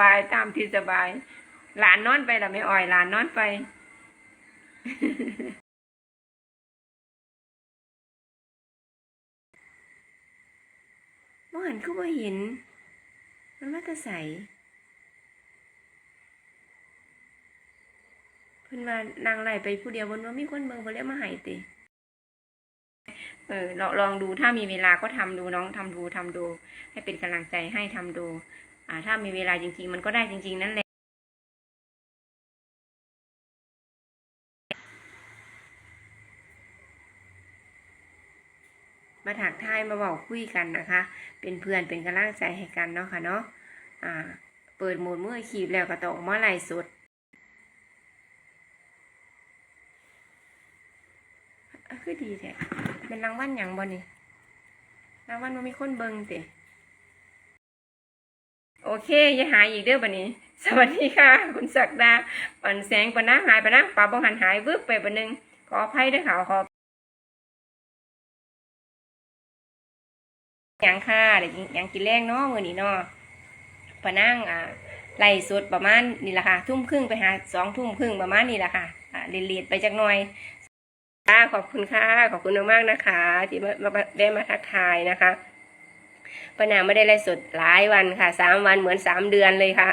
บายตามที่สบาย หลานนอนไปละไม่อ่อยหลานนอนไปบ่หันคือบ่เห็น มันมาแต่ใสเพิ่นว่านางไล่ไปผู้เดียวบนว่ามีคนเบิ่งบ่เลยมาให้ติเออลองลองดูถ้ามีเวลาก็ทำดูน้องทำดูทำดู ให้เป็นกำลังใจให้ทำดู อ่าถ้ามีเวลาจริง ๆ มันก็ได้จริง ๆ นั่นแหละมาถักทายมาบอกคุยกันนะคะ เป็นเพื่อนเป็นกำลังใจให้กันเนาะค่ะเนาะอ่า เปิดโหมดเมื่อขีบแล้วก็ต้องมาไล่สดคือดีแท้เป็นรางวัลหยังบ่นี่รางวัลมันมีคนเบิ่งติ โอเค อย่าหายอีกเด้อบัดนี้ สวัสดีค่ะ คุณศักดาปันแสงปะนะหายปะนะปลาบ่หันหายวืบไปบัดนึงขออภัยด้วยค่ะขอหยังค่ะเดี๋ยวยังกินแรงเนาะมือนี้เนาะปะนั่งอ่าไล่สดประมาณนี่แหละค่ะ ทุ่มครึ่งไปหาสองทุ่มครึ่งประมาณนี้แหละค่ะอ่าเลียดไปจักหน่อยค่ะขอบคุณค่ะ ขอบคุณมากๆนะคะ ที่มามาได้มาทักทายนะคะ ปะนางไม่ได้ไล่สดหลายวันค่ะสามวันเหมือนสามเดือนเลยค่ะ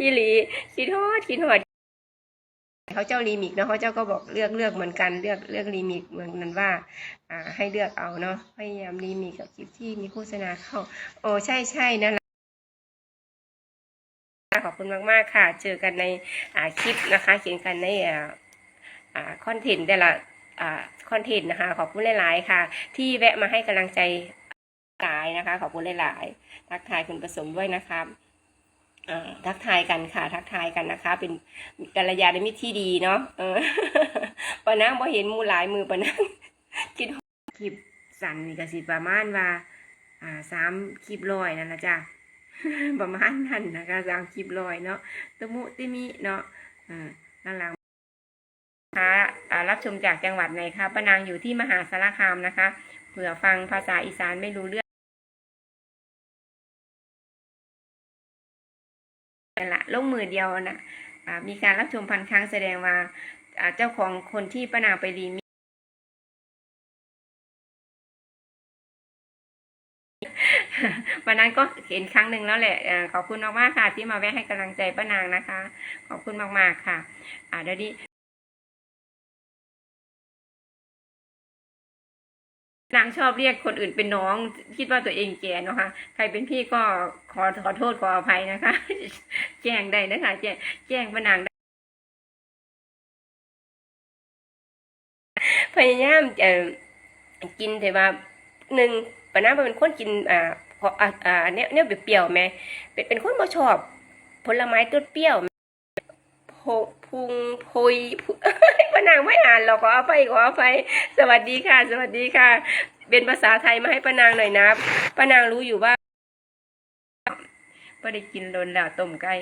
ยี่หลีคิดฮอดคิดฮอดเขาเจ้ารีมิกเนาะเขาเจ้าก็บอกเลือกเลือกเหมือนกันเลือกเลือกรีมิกเหมือนกันว่า อ่า ให้เลือกเอาเนาะพยายามรีมีกับคลิปที่มีโฆษณาเข้า โอ้ใช่ใช่นั่นแหละขอบคุณมาก ๆ ค่ะ เจอกันในคลิปนะคะ เขียนกันในคอนเทนต์แต่ละอ่าคอนเทนต์นะคะ ขอบคุณหลาย ๆ ค่ะ ที่แวะมาให้กำลังใจ หลายนะคะ ขอบคุณหลายๆทักทายคุณผสมด้วยนะคะอ่าทักทายกันค่ะ ทักทายกันนะคะ เป็นกัลยาณมิตรที่ดีเนาะเออปะนังพอเห็นมูหลายมือปะนังคิดคลิปสั่นนี่ก็สิประมาณว่า อ่าสามคลิปร้อยนั่นละจ้ะประมาณนั้นนะคะสามคลิปร้อยเนาะตะมุติมิเนาะอ่านั่นแหละค่ะอ่ารับชมจากจังหวัดไหนคะป้านางอยู่ที่มหาสารคามนะคะ เผื่อฟังภาษาอีสานไม่รู้เรื่อง ลงมือเดียวนะอ่ามีการรับชมพันครั้งแสดงว่าเจ้าของคนที่ป้านางไปรีมีวันนั้นก็เห็นครั้งหนึ่งแล้วแหละเอ่อขอบคุณมากๆค่ะ ที่มาแวะให้กำลังใจป้านางนะคะ ขอบคุณมากๆค่ะเดี๋ยวนี้ นางชอบเรียกคนอื่นเป็นน้อง คิดว่าตัวเองแก่นะคะ ใครเป็นพี่ก็ขอขอโทษขออภัยนะคะ แจ้งได้นะคะ แจ้งแจ้งป้านางได้พยายามจะกินแต่ว่าหนึ่งป้านาเป็นคนกินอ่าอ่าเนี่ยเนี่ยเปรี้ยวไหมเป็นเป็นคนบ่ชอบ ผลไม้ตัวเปรี้ยว พุงพุยพุพนางไม่อ่านหรอกขออภัยขออภัยสวัสดีค่ะ สวัสดีค่ะ เป็นภาษาไทยมาให้ป้านางหน่อยนะป้านางรู้อยู่ว่าก็ได้กินโดนแล้วต้มไก่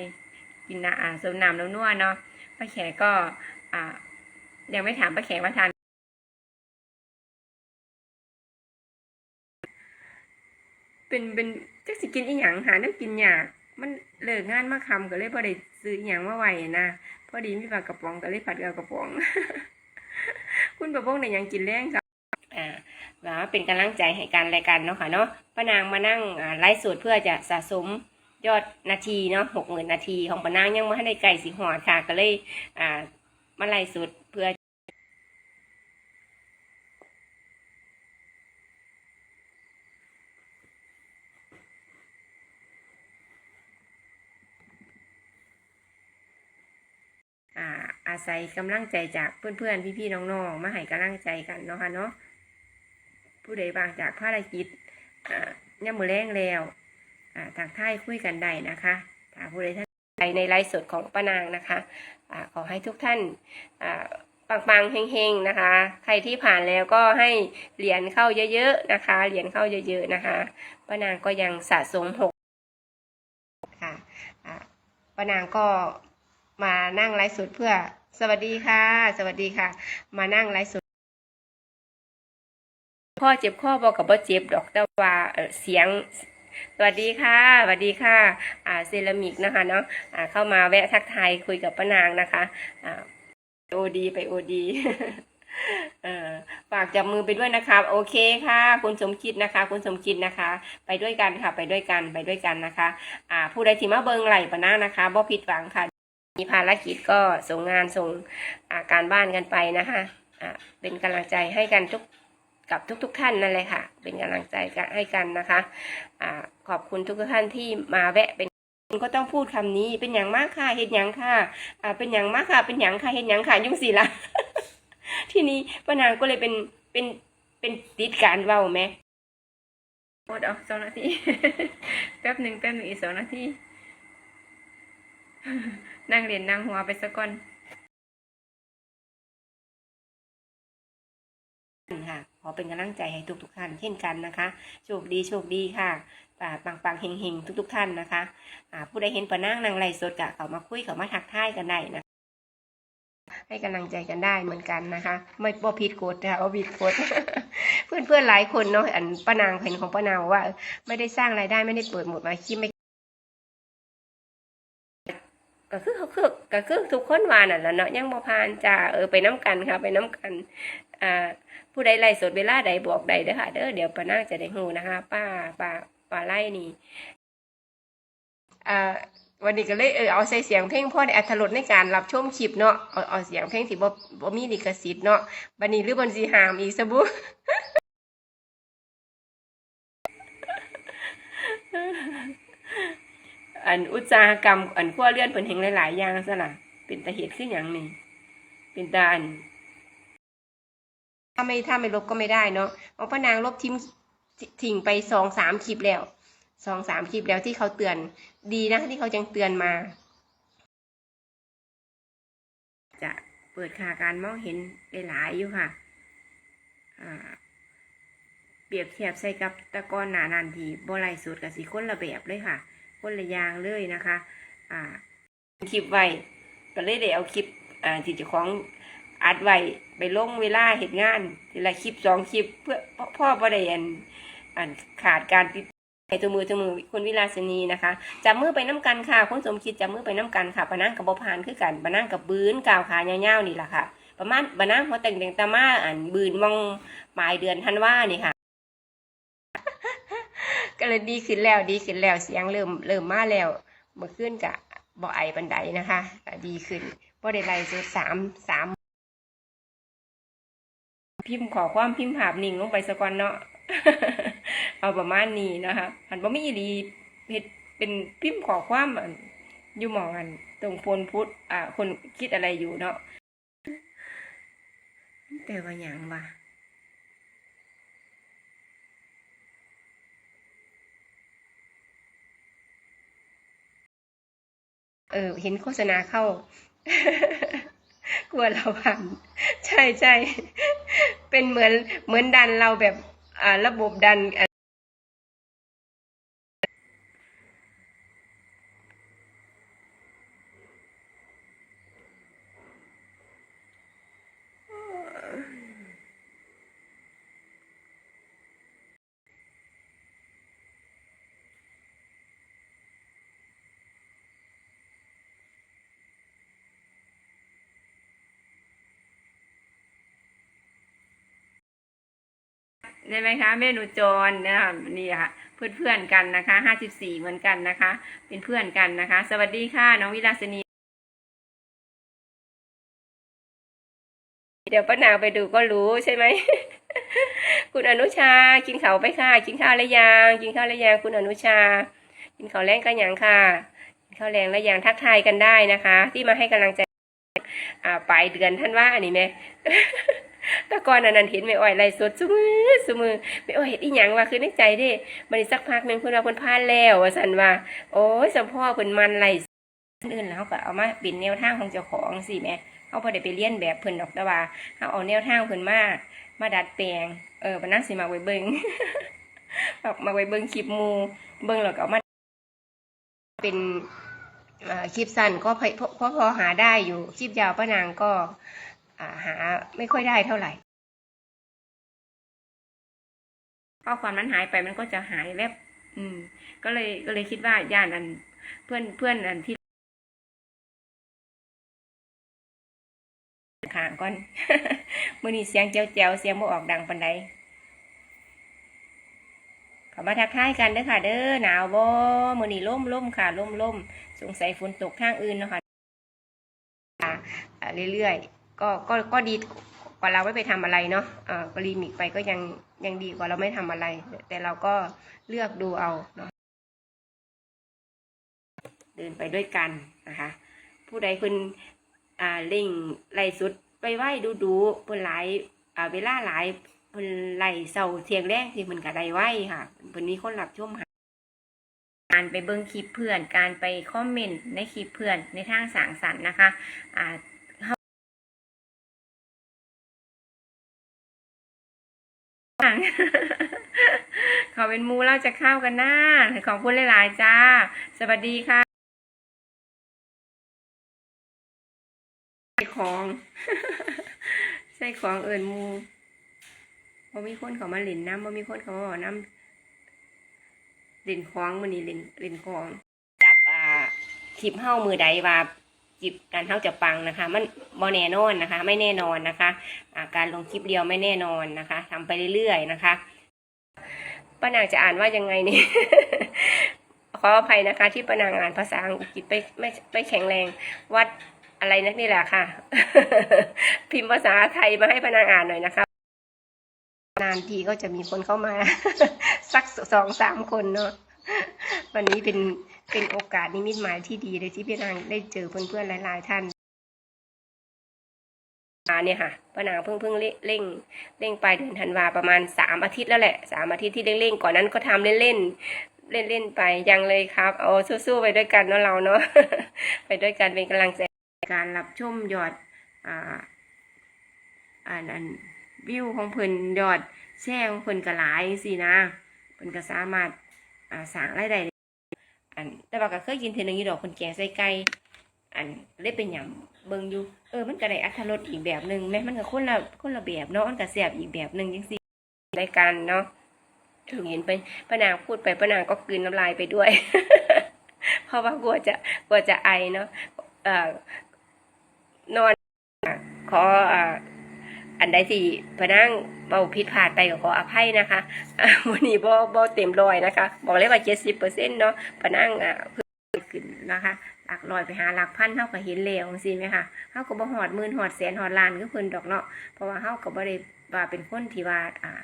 กินน้ำอ่าสมน้ำน้ำนัวเนาะป้าแขกก็ อ่า ยังไม่ถามป้าแขกว่าทานเป็นเป็นจักสิกินอีหยังหาแน้กินยาก มันเลิกงานมาคำก็เลยพอได้ซื้ออีหยังมาไหวนะพอดีมีปลากระป๋องก็เลยผัดกับกระป๋อง คุณประพงษ์ในยังกินแรงครับอ่าแล้วเป็นกำลังใจให้กันรายกันเนาะค่ะเนาะป้านางมานั่งไลฟ์สดเพื่อจะสะสมยอดนาทีเนาะหกหมื่นนาทีของป้านางยังไม่ให้ได้ไก่สีหอดค่ะก็เลยอ่ามาไลฟ์สดเพื่อ อ่าศัยกำลังใจจากเพื่อนๆ พี่ๆ น้องๆ มาให้กำลังใจกันเนาะค่ะเนาะ ผู้ใดบางจากภารกิจอ่าย่ำมือแรงแล้วอ่าทางท้ายคุยกันได้นะคะถ้าผู้ใดท่านใดในไลฟ์สดของป้านางนะคะอ่าขอให้ทุกท่านอ่าปังๆเฮงๆนะคะ ใครที่ผ่านแล้วก็ให้เหรียญเข้าเยอะๆนะคะ เหรียญเข้าเยอะๆนะคะป้านางก็ยังสะสมหกค่ะป้านางก็มานั่งไลฟ์สดเพื่อ สวัสดีค่ะ สวัสดีค่ะ มานั่งไลฟ์สดข้อเจ็บข้อบอกกับว่าเจ็บดอกแต่ว่าเสียงสวัสดีค่ะสวัสดีค่ะอ่าเซรามิกนะคะเนาะอ่าเข้ามาแวะทักทายคุยกับป้านางนะคะอ่าโอดีไปโอดีฝากจับมือไปด้วยนะคะ โอเคค่ะ คุณสมคิดนะคะ คุณสมคิดนะคะ ไปด้วยกันค่ะ ไปด้วยกันไปด้วยกันนะคะ อ่า ผู้ใดที่มาเบิงไหลป้านานะคะบ่ผิดหวังค่ะ มีภารกิจก็ส่งงานส่งอาการบ้านกันไปนะคะอ่าเป็นกำลังใจให้กันทุกกับทุกๆทท่านนั่นเลยค่ะ เป็นกำลังใจให้กันนะคะอ่าขอบคุณทุกท่านที่มาแวะเป็นก็ต้องพูดคำนี้เป็นอย่างมากค่ะเห็นอย่างค่ะเป็นอย่างมากค่ะ เป็นอย่างค่ะเห็นอย่างค่ะยุ่งสิละทีนี้ป้านางก็เลยเป็นเป็นเป็นติดการเว้าไหมหมดเอาสองนาทีแป๊บหนึ่งแป๊บหนึ่งอีกสองนาที นั่งเรียนนั่งหัวไปสักก่อนค่ะขอเป็นกำลังใจให้ทุกทุกๆท่านเช่นกันนะคะ โชคดีโชคดีค่ะป่าปังปังเฮงเฮงทุกทุกๆท่านนะคะผู้ใดเห็นปะนางนางไลฟ์สดกะเขามาคุยเขามาทักทายกันได้นะให้กำลังใจกันได้เหมือนกันนะคะ ไม่บ่ผิดกฎค่ะบ่ผิดกฎเพื่อนเพื่อนหลายคนเนาะอันป้านางเห็นของป้านางว่า ไม่ได้สร้างรายได้ไม่ได้เปิดหมดมาคิดไม่ ก็คือก็คือก็คือทุกคนว่านั่นแหละเนาะยังบ่ผ่านจ้าเออไปน้กันค่ะ ไปน้กัน อ่า ผู้ใดไล่สดเวลาใดบอกใดเด้อค่ะเด้อเดี๋ยวป้านางจะได้ฮู้นะคะ ป้าป้าป้าไล่นี่อ่าวันนี้ก็เลยเออเอาใส่เสียงเพลงพ่อในอัธรสในการรับชมคลิปเนาะเอาเอาเสียงเพลงที่บ่บ่มีลิขสิทธิ์เนาะบัดนี้หรือบ่สิหามอีกซะบุ อันอุตสาหกรรม อันขั้วเลื่อนเพิ่นเห็นหลายๆอย่างซะล่ะเป็นตาเหตุคือหยังนี่เป็นตาอันถ้าไม่ถ้าไม่ลบก็ไม่ได้เนาะเอาป้านางลบทิ้งทิ้งไปสองสามคลิปแล้วสองสามคลิปแล้วที่เขาเตือน ดีนะที่เขายังเตือนมา จะเปิดค่าการมองเห็นได้หลายอยู่ค่ะอ่าเปรียบเทียบใส่กับแตะกอนหนานันทีบ่ไลฟ์สุดกับสีคนละแบบเลยค่ะ คนละอย่างเลยนะคะอ่าคลิปไว้ก็เลยได้เอาคลิปอ่าที่เจ้าของอัดไว้ไปลงเวลาเหตุงานทีละคลิปสองคลิปเพื่อพ่อพ่อประเด็นอันขาดการติดให้ตัวมือตัวมือคุณวิลาสนีนะคะจับมือไปน้ำกันค่ะคุณสมคิดจับมือไปน้ำกันค่ะปะนั่งกับบพานคือกันปะนั่งกับบืนกาวขาเงาวๆนี่แหละค่ะ ประมาณปะนั่งหัวแต่งแต่งตามาอันบืนมองปลายเดือนธันวานี่ค่ะ ก็เลยดีขึ้นแล้วดีขึ้นแล้วเสียงเริ่มเริ่มมาแล้วเมื่อคืนกะบ่ไอบันไดนะคะก็ดีขึ้นบ่ได้ไล่สุดสามสามพิมพ์ขอความพิมพ์ภาพนิ่งลงไปสะก่อนเนาะเอาประมาณนี้นะคะอันบ่มีอีหลีเฮ็ดเป็นพิมพ์ขอความอยู่หมองอันตรงโพลพุทธอ่าคนคิดอะไรอยู่เนาะแต่ว่าหยังวะ เออ เห็นโฆษณาเข้ากลัวเราผ่านใช่ใช่เป็นเหมือนเหมือนดันเราแบบอ่าระบบดัน อ่ไหมคะแม่หนูจรนะคะนี่ค่ะเพื่อนเพื่อนๆกันนะคะห้าสิบสี่เหมือนกันนะคะ เป็นเพื่อนกันนะคะ สวัสดีค่ะน้องวิลาสนีเดี๋ยวป้านางไปดูก็รู้ใช่ไหมคุณอนุชากินข้าวไปค่ะ กินข้าวแล้วยังกินข้าวแล้วยังคุณอนุชา กินข้าวแรงกันยังค่ะกินข้าวแรงแล้วยังทักทายกันได้นะคะ ที่มาให้กำลังใจอ่าปลายเดือนท่านว่าอันนี้ไหม แต่ก่อนอันนั้นเห็นไม่อ่อยไรสดซุมือซุมือไม่อ่อยเห็นอีหยังว่าคือในใจเด้มันสักพักหนึงเพิ่นว่าเพิ่นพลาดแล้วสันว่า โอ้ยสมพ่อเพิ่นมันไรอื่นแล้วก็เอามาเป็นแนวทางของเจ้าของสิแม่เขาบ่ได้ไปเรียนแบบเพิ่นดอกต่ว่าเขาเอาแนวทางเพิ่นมามาดัดแปลงเออปานนั้นสิมาไว้เบิ่งแบบมาไว้เบิ่งคลิปมูเบิ่งแล้วก็เอามาเป็นเอ่อคลิปสั้นก็พอพอหาได้อยู่คลิปยาวป้านางก็ หาไม่ค่อยได้เท่าไหร่ ข้อความนั้นหายไปมันก็จะหายแวบอืม ก็เลยก็เลยคิดว่าย่านอันเพื่อนเพื่อนอันที่ขางก่อนมื้อนี้เสียงแจ๋วๆเสียงบ่ออกดังปานใดเข้ามาทักทายกันเด้อค่ะ เด้อหนาวบ่มื้อนี้ล่มล่มค่ะล่มล่มสงสัยฝนตกทางอื่นเนาะค่ะอ่าอ่าเรื่อยๆ ก็ก็ก็ดีกว่าเราไม่ไปทำอะไรเนาะอ่ากรีมิกไปก็ยังยังดีกว่าเราไม่ทำอะไร แต่เราก็เลือกดูเอาเนาะเดินไปด้วยกันนะคะ ผู้ใดเพิ่นอ่าเล่งไล่สุดไปไหว้ดูดูเพิ่นหลายอ่าเวลาหลายเพิ่นไล่เสาเทียงแรกที่เพิ่นก็ได้ไหว้ค่ะเพิ่นมีคนรับชมหาการไปเบิ่งคลิปเพื่อน การไปคอมเมนต์ในคลิปเพื่อนในทางสร้างสรรค์นะคะอ่า เขาเป็นมูเราจะเข้ากันหน้าขอบคุณหลายๆจ้า สวัสดีค่ะใส่ของใส่ของเอิญหมูบ่มีคนเขามาเล่นน้ำบ่มีคนเขามาบอกน้ำเล่นของมันนี่เล่นเล่นของ จับอ่าคลิปเฮ้ามือใดว่า จิบการเฮ้าจะปังนะคะ มันบ่แน่นอนนะคะ ไม่แน่นอนนะคะาการลงคลิปเดียวไม่แน่นอนนะคะทำไปเรื่อยๆนะคะป้านางจะอ่านว่ายังไงนี่ขออภัยนะคะ ที่ป้านางอ่านภาษาอังกฤษไม่ไม่ไม่แข็งแรงวัดอะไรนักนี่แหละค่ะ พิมพ์ภาษาไทยมาให้พนักงานหน่อยนะคะนานทีก็จะมีคนเข้ามา สักสองสามคนเนาะวันนี้เป็น เป็นโอกาสนิมิตหมายที่ดีเลยที่พี่นางได้เจอเพื่อนๆหลาย ๆ ท่านอ่าเนี่ยค่ะป้านางเพิ่งเพิ่งเร่งเร่งไปเดือนธันวาประมาณสามอาทิตย์แล้วแหละสามอาทิตย์ที่เร่งๆก่อนนั้นก็ทำเล่นๆเล่นๆไปยังเลยครับเอาสู้ๆไปด้วยกันเนาะเราเนาะไปด้วยกันเป็นกำลังใจการรับชมยอดอ่าอันอันวิวของเพิ่นยอดแชร์ของเพิ่นก็หลายสินะเพิ่นก็สามารถอ่าสร้างรายได้ได้ อัน แต่ว่าก็เคยกินเทนึงอยู่ดอกคนแก่ใส่ไก่อันเลยเป็นหยังเบิ่งอยู่เออมันก็ได้อรรถรสอีกแบบหนึ่งแม้มันก็คนละคนละแบบเนาะมันก็แซ่บอีกแบบหนึ่งจังซี่รายการเนาะถึงเห็นไปป้านางพูดไปป้านางก็กลืนน้ำลายไปด้วย เพราะว่ากลัวจะกลัวจะไอเนาะเอ่อนอนขออ่า อันใดที่พนั่งเบาผิดพลาดไปก็ขออภัยนะคะวันนี้บ่บ่เต็มร้อยนะคะ บอกเลยว่าเจ็ดสิบเปอร์เซ็นต์เนาะพนั่งอ่าเพิ่มขึ้นนะคะหลักร้อยไปหาหลักพันเท่ากับเห็นแล้วสิไหมคะเท่ากับบ่หอดหมื่นหอดแสนหอดล้านก็เพิ่นดอกเนาะเพราะว่าเฮาก็บ่ได้ว่าเป็นคนที่ว่าอ่า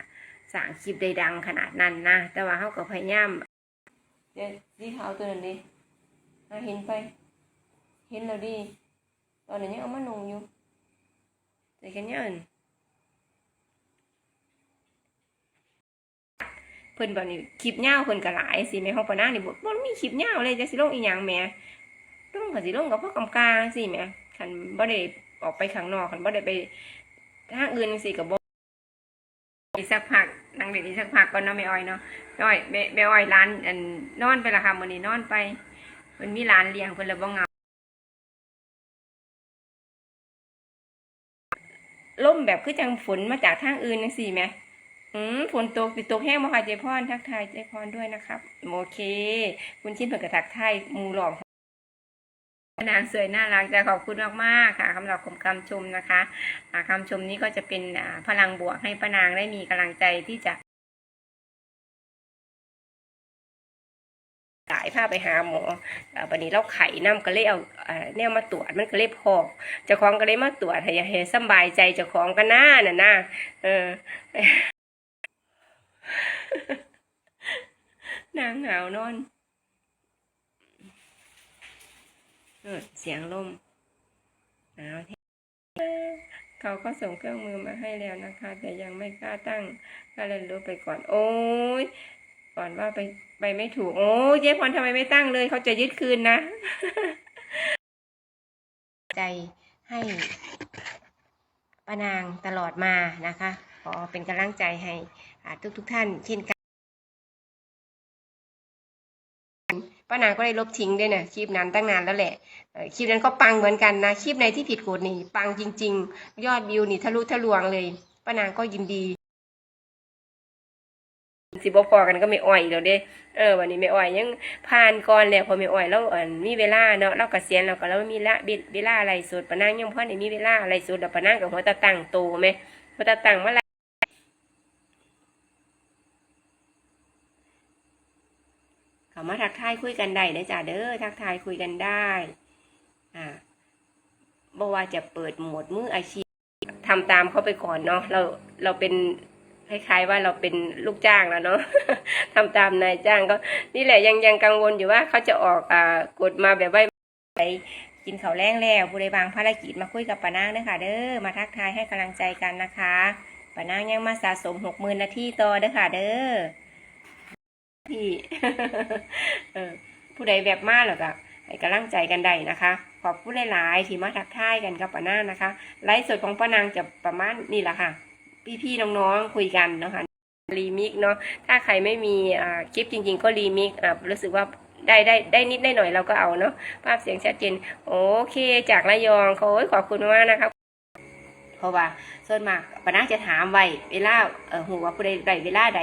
สร้างคลิปได้ดังขนาดนั้นนะ แต่ว่าเฮาก็พยายามเดี๋ยวสีเท้าตัวนั้นดิอ่าเห็นไป เห็นแล้วดิตอนนี้ยังเอามานุ่งอยู่แต่กันยัง เพิ่นบอกนี่คลิปยาวเพิ่นก็หลายสิแม่ห้องปะนานี่บ่บ่มีคลิปยาวเลยจะสิลงอีหยังแม่ลงก็สิลงกับพ่อกำกาสิแม่คันบ่ได้ออกไปข้างนอกคันบ่ได้ไปทางอื่นจังซี่ก็บ่อีกสักพักนั่งเล่นอีกสักพักก่อนเนาะแม่อ้อยเนาะแม่อ้อยแม่แม่อ้อยร้านอันนอนไปละค่ะมื้อนี้นอนไปเพิ่นมีร้านเลี้ยงเพิ่นเลยบ่เงาล่มแบบคือจังฝนมาจากทางอื่นจังซี่ อืมฝนตกติดตกแห้งมาค่ะเจพรทักทายเจพรด้วยนะครับ โอเค คุณชินเผิกกระทักทายมูหลอกนางสวยน่ารักจะขอบคุณมากๆค่ะสำหรับคำชมนะคะอ่าคำชมนี้ก็จะเป็นพลังบวกให้ป้านางได้มีกำลังใจที่จะสายผ้าไปหาหมอวันนี้เราไข่น้ำก็เลยเอาอ่าแนวมาตรวจมันก็เลยพอกเจ้าของก็เลยมาตรวจให้ให้สบายใจเจ้าของก็น่าน่ะนะเออ นางหาวนอนเสียงลมหนาวแท้เขาก็ส่งเครื่องมือมาให้แล้วนะคะ แต่ยังไม่กล้าตั้งก็เลยรู้ไปก่อน โอ้ยก่อนว่าไปไปไม่ถูก โอ้ยเจ๊พรทำไมไม่ตั้งเลย เขาจะยึดคืนนะ ใจให้ป้านางตลอดมานะคะขอเป็นกำลังใจให้ ทุกทุกท่านเช่นกันป้านางก็ได้ลบทิ้งด้วยนะคลิปนั้นตั้งนานแล้วแหละคลิปนั้นก็ปังเหมือนกันนะคลิปในที่ผิดกฎนี่ปังจริง ๆ ยอดวิวนี่ทะลุทะลวงเลยป้านางก็ยินดีสิบ่พอกันก็ไม่อ่อยแล้วเด้ เออ วันนี้ไม่อ่อยยังผ่านก่อนแล้วพอไม่อ่อยแล้วอันมีเวลาเนาะเรากเกษียณแล้วก็เรามีละเวลาอะไรสุดปะนางยังพอได้มีเวลาอะไรสุดแล้วปะนางกับหัวตาตั้งโตไหมหัวตาตั้งมาละ เขามาทักทายคุยกันได้นะจ๊ะเด้อทักทายคุยกันได้ อ่าบ่ว่าจะเปิดโหมดมืออาชีพทำตามเขาไปก่อนเนาะเราเราเป็นคล้ายๆว่าเราเป็นลูกจ้างแล้วเนาะทำตามนายจ้างก็ นี่แหละยังยังกังวลอยู่ว่าเขาจะออกอ่ากฎมาแบบว่าไปกินเขาแรงแล้วผู้ใดบางภารกิจมาคุยกับปานางเด้อค่ะ เด้อมาทักทายให้กำลังใจกันนะคะปานางยังมาสะสมหกหมื่นนาทีต่อเด้อค่ะ เด้อ พี่ เออผู้ใดแบบมากหรอกอะให้กำลังใจกันได้นะคะ ขอบคุณหลายๆที่มาทักทายกันกับป้านางนะคะ ไลฟ์สดของป้านางจะประมาณนี่แหละค่ะ พี่ๆน้องๆคุยกันนะคะรีมิกเนาะถ้าใครไม่มีคลิปจริง ๆ ก็รีมิกอ่ารู้สึกว่าได้ได้ได้นิดได้หน่อยเราก็เอาเนาะภาพเสียงชัดเจนโอเค จากระยองเขาขอบคุณมากนะครับเพราะว่าส่วนมากปานาจะถามไว้เวลาเออหัวาผู้ใดใดเวลาใด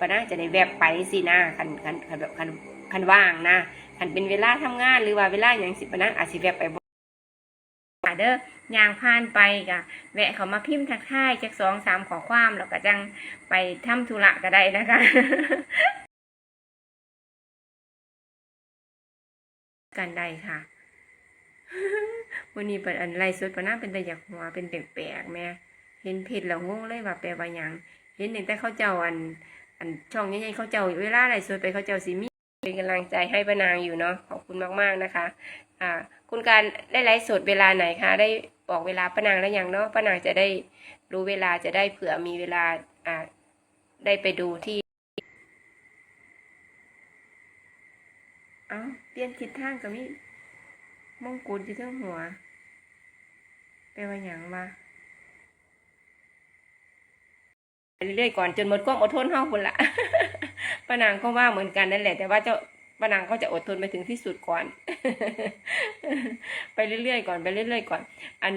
ปานาจะได้แวบไปสินะคันคันคันแบบคันคันว่างนะคันเป็นเวลาทำงานหรือว่าเวลาอย่างสิปานาอาจสิแวบไปบ่เด้อยางผ่านไปกะแวะเขามาพิมพ์ทักทายจากสองสามขอความแล้วก็จังไปทำธุระก็ได้นะคะกันได้ค่ะวันนี้เป็นอันไรสุดปะน้าเป็นแต่อยากหัวเป็นแปลกๆแม่เห็นเพจแล้วงงเลยว่าแปลว่ายังเห็นแต่เขาเจ้าอัน อันช่องใหญ่ๆเขาเจ้าเวลาไรสุดไปเขาเจ้าสิมีเป็นกำลังใจให้ป้านางอยู่เนาะขอบคุณมากๆนะคะ อ่า คุณการได้ไลฟ์สดเวลาไหนคะ ได้บอกเวลาป้านางแล้วยังเนาะป้านางจะได้รู้เวลาจะได้เผื่อมีเวลาอ่าได้ไปดูที่เอ้าเปลี่ยนทิศทางก็มีมงกุฎอยู่เทั้งหัวแปว่าหยังวะไป เรื่อยๆก่อนจนหมดความอดทนเฮาพุ่นละป้านางก็ว่าเหมือนกันนั่นแหละ แต่ว่าเจ้าป้านางก็จะอดทนไปถึงที่สุดก่อน ไปเรื่อยๆก่อนไปเรื่อยๆก่อน อัน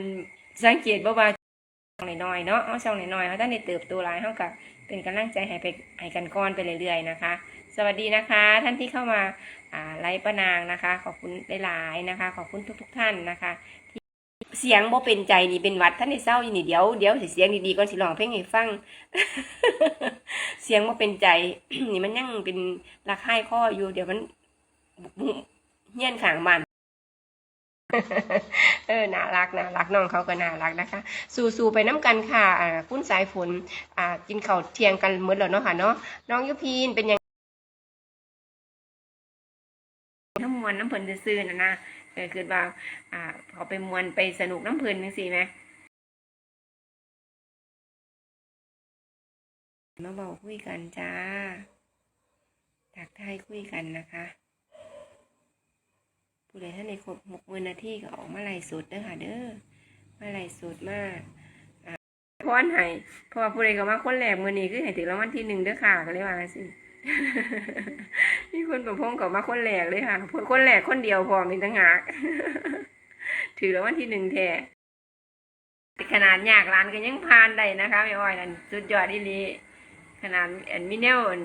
สังเกตบ่ว่าช่องน้อยๆเนาะเอาช่องน้อยๆเขาท่านได้เติบโตหลายเฮาก็เป็นกำลังใจให้ไปให้กันก่อนไปเรื่อยๆนะคะ สวัสดีนะคะ ท่านที่เข้ามาไลฟ์ป้านางนะคะ ขอบคุณหลายๆนะคะ ขอบคุณทุก ๆ ท่านนะคะ เสียงบ่เป็นใจนี่เป็นวัดท่านได้เศร้าอยู่นี่เดี๋ยวเดี๋ยวสิเสียงดีๆก่อนสิร้องเพลงให้ฟัง เสียงบ่เป็นใจ นี่มันยังเป็นระคายข้ออยู่ เดี๋ยวมันเฮี้ยนขางบ้านเออน่ารักน่ารักน้องเขาก็น่ารักนะคะ สู้ๆไปน้ำกันค่ะอ่าคุณสายฝนอ่ากินข้าวเที่ยงกันเหมดแล้วเนาะค่ะเนาะน้องยุพีนเป็นยังน้ำมวนน้ำเพลินซื่อๆนะนะ เออคือว่าอ่าเขาไปมวนไปสนุกน้ำเพลินจังสิไหมมาบอกคุยกันจ้าถักทายคุยกันนะคะ ผู้ใดท่านในครบหกมื่นาทีก็ออกมาไล่สุดเด้อค่ะ เด้อมาไล่สุดมากอ่าพรให้เพราะว่าผู้ใดก็มาคนแรกมือนี้คือให้ถึงรางวัลที่หนึ่งเด้อค่ะก็เลยว่าสิ มีคนประพงกับมาคนแรกเลยค่ะ คนแรกคนเดียวพอมีตั้งหากถือแล้ววันที่หนึ่งแท้แต่ขนาดยากร้านก็ยังพานได้นะคะไม่อ้อยนั่นสุดยอดอีลีขนาดอันมิเนลอัน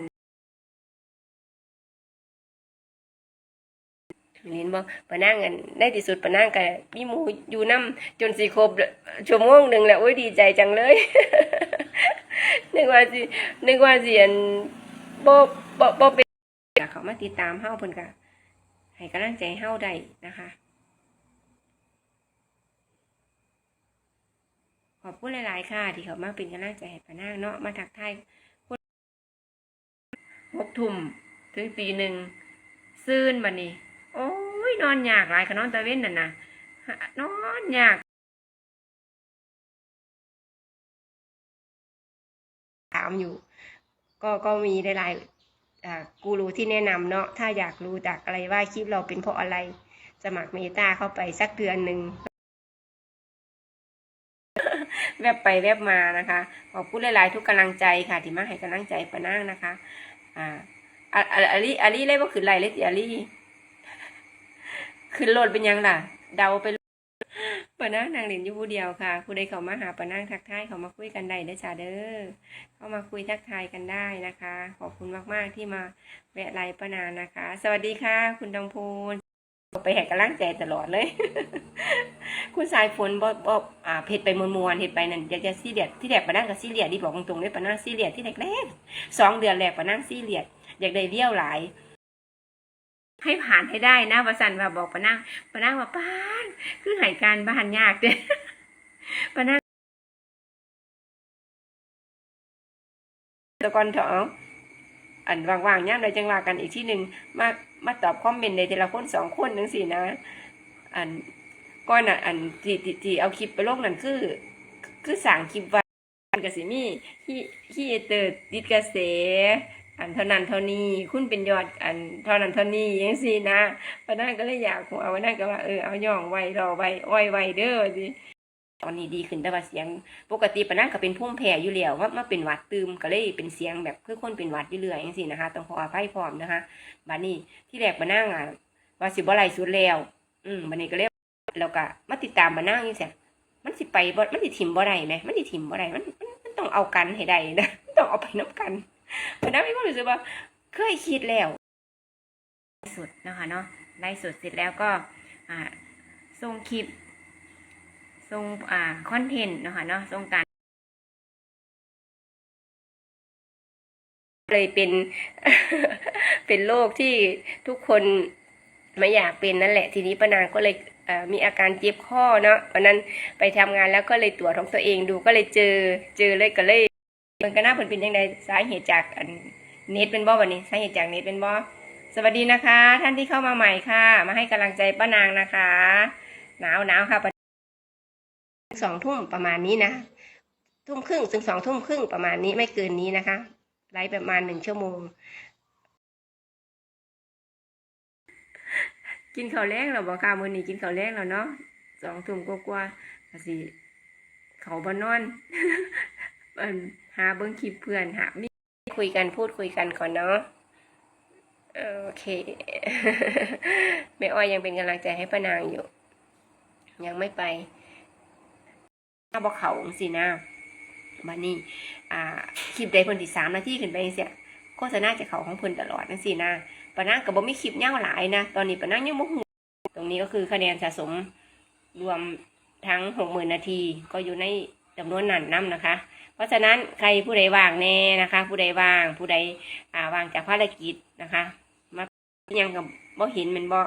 เห็นบ่ปะนั่งกันได้ที่สุดปะนั่งกันมีหมูอยู่น้ำจนสี่ครบชั่วโมงหนึ่งแล้วโอ้ยดีใจจังเลยนึกว่าสินึกว่าสิอัน บ่บ่บ่เป็นอยเขามาติดตามเฮาเพิ่นก็ให้กำลังใจเฮาได้นะคะ ขอบคุณหลาย ๆ ค่ะ ที่เขามาเป็นกำลังใจให้ปานางเนาะมาทักทายคนหกทุ่มถึงตีหนึ่งซื่นบัดนี้ โอ้ยนอนยากหลายขนอนตะเว้นน่ะนะนอนยากถามอยู่ ก็ก็มีหลายๆกูรูที่แนะนำเนาะถ้าอยากรู้จากอะไรว่าคลิปเราเป็นเพราะอะไร สมัครเมตาเข้าไปสักเดือนหนึ่งแวบไปแวบมานะคะขอบคุณหลายๆทุกกำลังใจค่ะที่มาให้กำลังใจปะนั่งนะคะอ่าอะอะอาลีอาลีเล่ว่าขึ้นไรเลยสิอาลีขึ้นโหลดเป็นยังล่ะ เดาไป ปะนั่งนางเล่นอยู่ผู้เดียวค่ะผู้ใดเขามาหาปะนั่งทักทายเขามาคุยกันได้เด้อจ้าเด้อเข้ามาคุยทักทายกันได้นะคะ ขอบคุณมากๆที่มาแวะไลน์ปะนานนะคะ สวัสดีค่ะ คุณทองพูนไปแหกกำลังใจตลอดเลย คุณสายฝนบอบอบอ่าเผ็ดไปมวนๆเห็ดไปนั่นอยากจะซีเรียสที่แรกปะนั่งกับซีเรียสดีบอกตรงๆเลยปะนั่งซีเรียสที่แดดแรกสองเดือนแรกปะนั่งซีเรียสอยากได้เบี้ยวหลาย ให้ผ่านให้ได้นะวสันว่าบอกปะนั่งปะนั่งว่าป้านคือหายการบ้านยากเด้ปะนั่งตะกอนเถอะอันว่างๆย่ามใดจังว่ากันอีกที่หนึ่งมามาตอบคอมเมนต์ในแต่ละคนสองคนนังสี่นะ อันก้อนอะอันที่ที่ที่เอาคลิปไปลงนั่นคือ คือสั่งคลิปไว้อันกสิมี่ที่ที่เตอร์ดิดกระแส อันเท่านั้นเท่านี้คุณเป็นยอดอันเท่านั้นเท่านี้ยังสี่นะปนั่งก็เลยอยากเอาวันนั้นก็ว่าเออเอาย่องไว้รอไว้อ้อยไว้เด้อดิตอนนี้ดีขึ้นแต่ว่าเสียง ปกติปนั่งก็เป็นพุ่มแผ่อยู่แล้วว่ามาเป็นหวัดตืมก็เลยเป็นเสียงแบบคือคนเป็นหวัดอยู่เรื่อยอย่างสี่นะคะต้องขออภัยพร้อมนะคะบัดนี้ที่แรกปนั่งอะว่าสิบ่ไล่สุดแล้ว อืมบัดนี้ก็เลยแล้วก็มาติดตามปนั่งนี่เสียมันสิไปบ่มันสิถิ่มบ่ได้ไหมมันสิถิ่มบ่ได้มันมันมันต้องเอากันให้ได้นะต้องเอาไปน้ำกัน ปะนั่งมีความรู้สึกว่าเคยคิดแล้วสุดนะคะเนาะไล่สุดเสร็จแล้วก็อ่าส่งคลิปส่งอ่าคอนเทนต์นะคะเนาะส่งการเลยเป็นเป็นโรคที่ทุกคนไม่อยากเป็นนั่นแหละ ทีนี้ป้านางก็เลยเมีอาการเจ็บข้อเนาะวันนั้นไปทำงานแล้วก็เลยตรวจของตัวเองดูก็เลยเจอเจอเลยก็เลย มันก็น่าผลเป็นยังไงสาเหตุจากอันเน็ตเป็นบ่วันนี้สาเหตุจากเน็ตเป็นบ่สวัสดีนะคะ ท่านที่เข้ามาใหม่ค่ะ มาให้กำลังใจป้านางนะคะ หนาวหนาวค่ะสองทุ่มประมาณนี้นะทุ่มครึ่งถึงสองทุ่มครึ่งประมาณนี้ไม่เกินนี้นะคะไลฟ์ประมาณหนึ่งชั่วโมง กินข้าวแรงเราบอกค่ะมื้อนี้กินข้าวแรงแล้วเนาะสองทุ่มกว่าๆสิเขาบ่นอนเอิ่น หาเบิ่งคลิปเพื่อนหามีคุยกันพูดคุยกันก่อนเนาะโอเคแม่อ้อยยังเป็นกำลังใจให้ป้านางอยู่ ยังไม่ไปหน้าบ่เขาสินะบัดนี้อ่าคลิปใดเพิ่นที่สามนาทีขึ้นไปจังซี่โฆษณาจะเขาของเพิ่นตลอดจังซี่นะปะนางก็บ่มีคลิปยาหลายนะตอนนี้ปะนางยังบ่ฮู้ตรงนี้ก็คือคะแนนสะสมรวมทั้ง60,000นนาทีก็อยู่ในจำนวนนั้นนํนะคะ เพราะฉะนั้นใครผู้ใดว่างแน่นะคะ ผู้ใดว่าง ผู้ใดอ่าว่างจากภารกิจนะคะมายังกับบ่เห็นมันบ่อ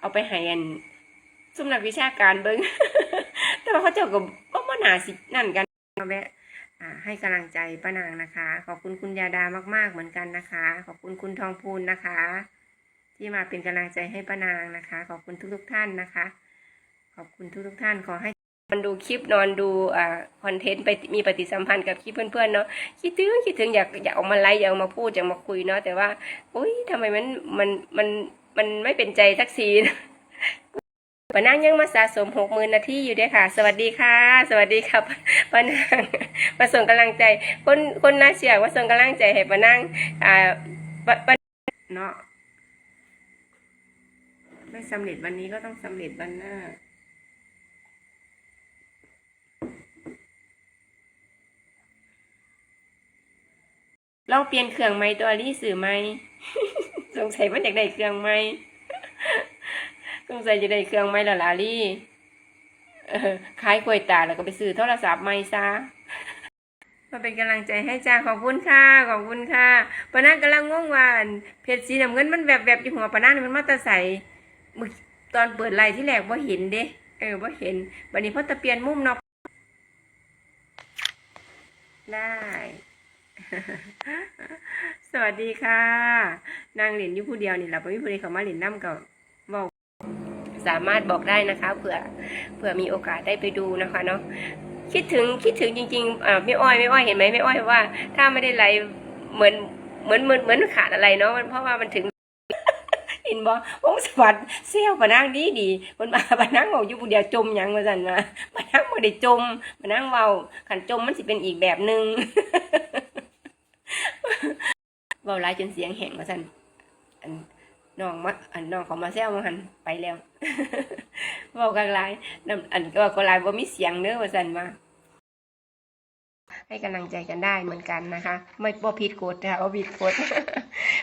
เอาไปให้อันสำนักวิชาการเบิ่งแต่ว่าเขาเจ้าก็บ่บ่น่าสินั่นกันมาแวะอ่าให้กำลังใจป้านางนะคะ ขอบคุณคุณยาดามาก ๆ เหมือนกันนะคะ ขอบคุณคุณทองพูนนะคะ ที่มาเป็นกำลังใจให้ป้านางนะคะ ขอบคุณทุกๆท่านนะคะ ขอบคุณทุกๆท่านขอให้ นดูคลิปนอนดูอ่าคอนเทนต์ไปมีปฏิสัมพันธ์กับคลิปเพื่อนๆเนาะคิดถึงคิดถึงอยากอยากออกมาไลฟ์อยากเอามาพูดอยากมาคุยเนาะแต่ว่าอุ้ยทำไมมันมันมันมันไม่เป็นใจสักทีนะปนางยังมาสะสมหกหมื่นนาทีอยู่ด้วยค่ะ สวัสดีค่ะ สวัสดีครับปนางมาส่งกำลังใจ คนคนน่าเชื่อว่าส่งกำลังใจให้ปนางอ่าปะปะเนาะไม่สำเร็จวันนี้ก็ต้องสำเร็จวันหน้า ลองเปลี่ยนเครื่องไหมตัวรีสื่อไหมสงสัยว่าอยากได้เครื่องไหมสงสัยจะได้เครื่องไหมล่ะลาลี่ขายกล้วยตาแล้วก็ไปซื้อโทรศัพท์ใหม่ซะมาเป็นกำลังใจให้จ้าขอบคุณค่ะ ขอบคุณค่ะปานังกำลังง่วงวานเพชรสีน้ำเงินมันแบบแบบอยู่หัวปานันี่มันมาตะใสมึกตอนเปิดไลน์ที่แรกว่าเห็นเด้เออว่าเห็นบัดนี้พอตะเปลี่ยนมุมเนาะได้ สวัสดีค่ะ นางเหรียญอยู่ผู้เดียวนี่แหละพอมีผู้ใดเขามาเหรียญน้ำก็บบอกสามารถบอกได้นะคะเผื่อเผื่อมีโอกาสได้ไปดูนะคะเนาะคิดถึงคิดถึงจริงๆอ่าไม่อ้อยไม่อ้อยเห็นไหมไม่อ้อยว่า ถ้าไม่ได้ไลฟ์เหมือนเหมือนเหมือนเหมือนขาดอะไรเนาะมันเพราะว่ามันถึงเห็นบ่วงสวัสดิ์เซี่ยวปะนางดีดีมันมาปะนางบอกอยู่ผู้เดียวจมยังมาสั่นมาปะนางบ่ได้จมปะนางเว้าขันจมมันสิเป็นอีกแบบหนึง เว้าหลายจนเสียงแห้งมาสั่นอันน้องมาอันน้องเขามาแซวมาหันไปแล้วเว้ากันหลายน้ำอันก็ก็หลายบ่มีเสียงเด้อว่าซั่นมาให้กำลังใจกันได้เหมือนกันนะคะ ไม่บ่ผิดกฎนะคะบ่ผิดกฎ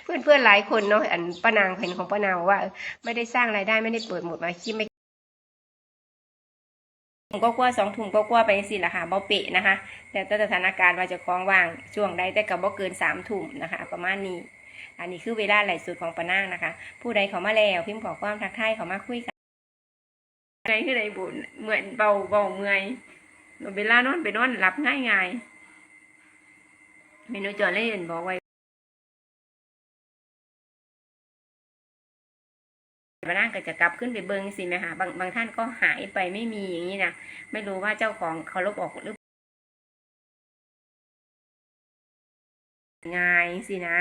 เพื่อนเพื่อนหลายคนเนาะอันป้านางเห็นของป้านางว่า ไม่ได้สร้างรายได้ไม่ได้เปิดหมดมาคิดไม่ ถุงก็กลัวสองถุงก็กลัวไปสิละค่ะบ่เปะนะคะแต่แต่สถานการณ์ว่าจะคล้องว่างช่วงใดแต่กับบ่เกินสามถุงนะคะ ประมาณนี้ อันนี้คือเวลาไหลสุดของป้านางนะคะ ผู้ใดเขามาแล้วพิมพ์ขอความทักทายเขามาคุยกันในคือใดบุญเหมือนเบาเบาเมื่อยเวลานอนไปนอนหลับง่ายง่ายเมนูจอเล่นบอกไว้ ป้านางก็จะกลับขึ้นไปเบิงสิไหมคะบางบางท่านก็หายไปไม่มีอย่างนี้นะไม่รู้ว่าเจ้าของเขาลบออกหรือง่ายสินะ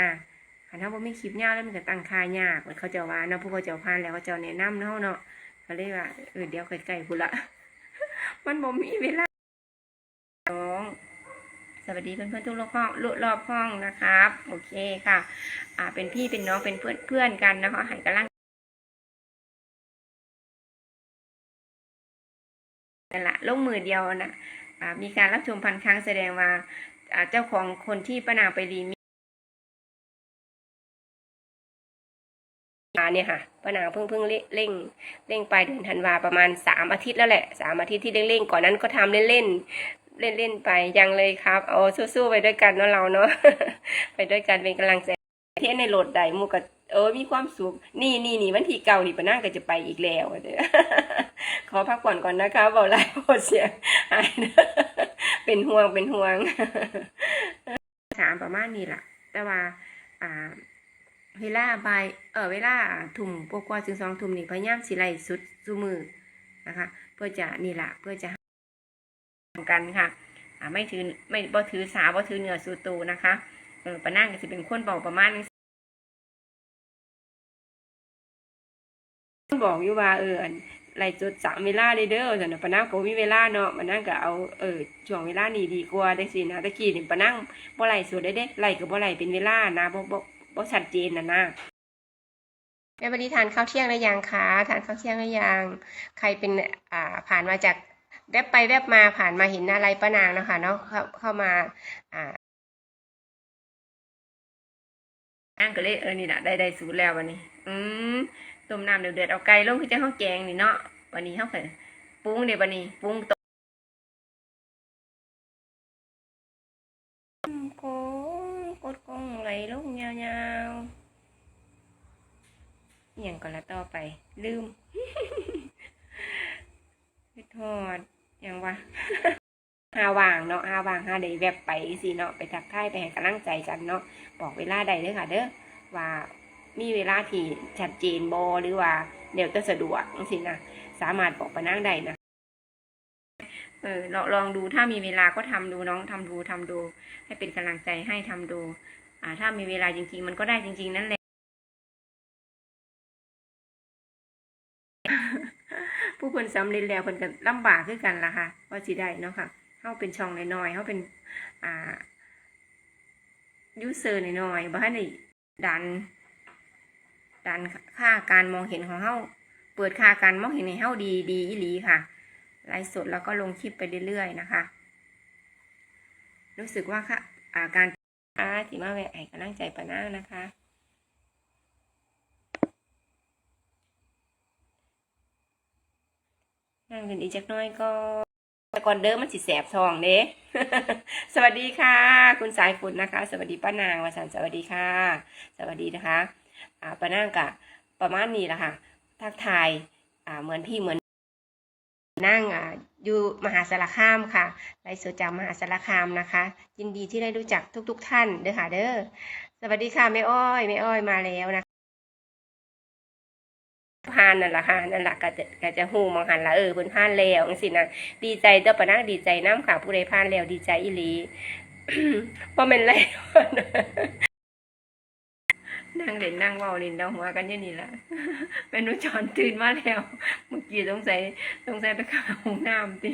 คันถ้าบ่มีคลิปยาวแล้วมันก็ตั้งค่ายากเหมือนเขาเจะว่าเนาะผู้เขาเจ้าพานแล้วเขาเจ้าแนะนำเนาะเนาะก็เลยกว่าเออเดี๋ยวใกลๆพุ่นละมันบ่มีเวลาน้องสวัสดีเพื่อนๆทุกรอบห้องรอบห้องนะครับ โอเคค่ะ อ่าเป็นพี่เป็นน้องเป็นเพื่อนเพื่อนกันนะคะให้กำลัง นั่นละลงมือเดียวนะอ่ามีการรับชมพันครั้งแสดงว่าเจ้าของคนที่ป้านางไปรีมีาเนี่ยค่ะป้านางเพิ่งเพิ่งเร่งเร่งไปเดือนธันวาประมาณสามอาทิตย์แล้วแหละสามอาทิตย์ที่เร่งเร่งๆก่อนนั้นก็ทำเล่นเล่นเล่นเล่นๆไปยังเลยครับเอาสู้ๆไปด้วยกันเนาะเราเนาะไปด้วยกันเป็นกำลังใจ เที่ยวในโหลดใดมูกับเออมีความสุข นี่นี่นี่วันที่เก่านี่ป้านางก็จะไปอีกแล้วเด้อขอพักผ่อนก่อนนะคะเบาไล่โอเสียงหายเป็นห่วงเป็นห่วงถามประมาณนี้ล่ะ แต่ว่า อ่า เวลาบายเออเวลาทุ่มกว่าถึงสองทุ่มนี่พยายามสิไล่สุดสุมือนะคะ เพื่อจะนี่ล่ะ เพื่อจะทำกันค่ะอ่าไม่ถือไม่บ่ถือสาบ่ถือเหนือสูตูนะคะเออปะนั่งก็สิเป็นคนบอกประมาณนี้ บอกอยู่ว่าเอออันไล่จุดสามเวลาเลยเด้อแต่นะปะนั่งก็บ่มีเวลาเนาะปะนั่งก็เอาเออช่วงเวลานี้ดีกว่าได้สินะตะกี้นี่ปะนั่งบ่ไล่สุดได้เด้ไล่ก็บ่ไล่เป็นเวลานะบ่บ่บ่ชัดเจนนะนะแม่วันนี้ทานข้าวเที่ยงหรือยังคะทานข้าวเที่ยงหรือยังใครเป็นอ่าผ่านมาจากแวบไปแวบมาผ่านมาเห็นอะไรป้านางนะคะเนาะเข้าเข้ามาอ่านั่งก็เลยเออนี่แหละได้ได้สูตรแล้ววันนี้ อืม ต้มน้ำเดือดๆเอาไก่ลงคือจะข้าวแกงนี่เนาะวันนี้เขาเคยปรุงเดี๋ยววันนี้ปรุงต้มโกงกดกงไหลลงยาวๆอย่างก่อนละต่อไป ลืมไปทอดอย่างวะหาว่างเนาะหาว่างหาได้แวบไปสิเนาะไปทักทายไปให้กำลังใจกันเนาะบอกเวลาใดเด้อค่ะ เด้อว่า มีเวลาที่ชัดเจนบอหรือว่าเดี๋ยวจะสะดวกสินะสามารถบอกปะนั่งได้นะเออลองลองดูถ้ามีเวลาก็ทำดูน้องทำดูทำดู ให้เป็นกำลังใจให้ทำดู อ่า ถ้ามีเวลาจริง ๆ มันก็ได้จริง ๆ นั่นแหละผู้คนสำเร็จแล้วเพิ่นก็ลำบากคือกันละค่ะว่าสิได้เนาะค่ะเฮาเป็นช่องน้อยๆเฮาเป็น อ่ายูเซอร์น้อยๆบ่ทันได้ดัน ดันค่าการมองเห็นของเฮาเปิดค่าการมองเห็นให้เฮาดีดีอีหลีค่ะไลฟ์สดแล้วก็ลงคลิปไปเรื่อยๆนะคะ รู้สึกว่าค่ะอาการอาที่มาแวะให้กำลังใจปะนางนะคะ นั่งกันอีกจักน้อยก็แต่ก่อนเดิมมันสิแสบทองเด้สวัสดีค่ะ คุณสายฝนนะคะ สวัสดีป้านางวสันสวัสดีค่ะ สวัสดีนะคะ อ่าป้านางกะประมาณนี้แหละค่ะ ทักทายอ่าเหมือนพี่เหมือนนั่งอ่าอยู่มหาสารคามค่ะไลฟ์สดจากมหาสารคามนะคะ ยินดีที่ได้รู้จักทุก ๆท่านเด้อค่ะเด้อสวัสดีค่ะแม่อ้อยแม่อ้อยมาแล้วนะคะพานนั่นแหละค่ะนั่นแหละก็จะก็จะหูมองหันละเออเพิ่นพานแล้วจังซี่นะดีใจเด้อปะนักดีใจน้ำค่ะ ผู้ใดพานแล้วดีใจอีหลีบ่แม่นแล้ว นั่งเล่นนั่งเว้าเล่นเดาหัวกันยู่นี่ละแม่หนูจอนตื่นมาแล้ว เมื่อกี้สงสัยสงสัยไปเข้าห้องน้ำติ